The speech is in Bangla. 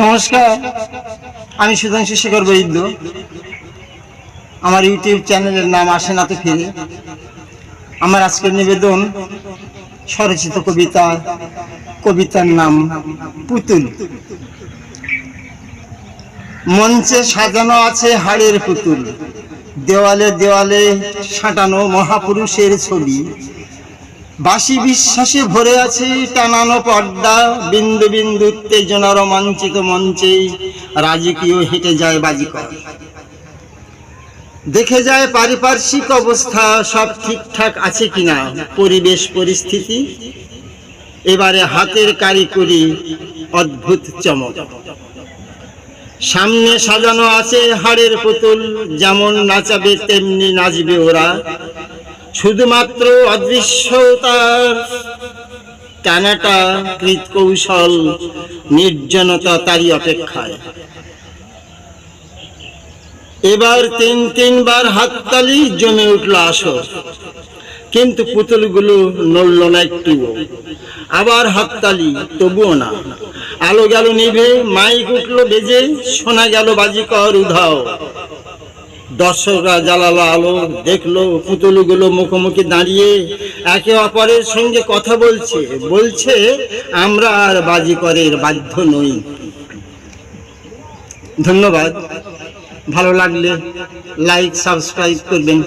নমস্কার, আমি সুধাংশু শেখর বৈদ্য। আমার ইউটিউব চ্যানেলের নাম আসে না তো ফিরে। আমার আজকের নিবেদন স্বরচিত কবিতা, কবিতার নাম পুতুল। মঞ্চে সাজানো আছে হাড়ের পুতুল। দেওয়ালে দেওয়ালে সাঁটানো মহাপুরুষের ছবি। বাসি বিশ্বাসে ভরে আছে টানানো পর্দা, বিন্দু বিন্দু উত্তেজনা রোমাঞ্চিত মঞ্চে রাজকীয় হেঁটে যায় বাজিকর। দেখে যায় পারিপার্শ্বিক অবস্থা, সব ঠিকঠাক আছে কিনা, পরিবেশ পরিস্থিতি, এবারে হাতের কারিগরি অদ্ভুত চমক। সামনে সাজানো আছে হাড়ের পুতুল, যেমন নাচাবে তেমনি নাচবে ওরা। শুধুমাত্র অদৃশ্যতার টানাটা কৃত কৌশল নির্জনতা তারই অপেক্ষায়। এবার তিন তিনবার হাততালি জমে উঠল আসর। কিন্তু পুতুলগুলো নড়ল না একটুও। আবার হাততালি, তবুও না। আলো গেল নিভে, মাইক উঠল বেজে, শোনা গেল বাজিকর উধাও। দর্শকরা জ্বালালো আলো দেখল, পুতুলগুলো মুখোমুখি দাঁড়িয়ে একে অপরের সঙ্গে কথা বলছে। বলছে, আমরা আর বাজি বাজিকরের বাধ্য নই। ধন্যবাদ। ভালো লাগলে লাইক সাবস্ক্রাইব করবেন।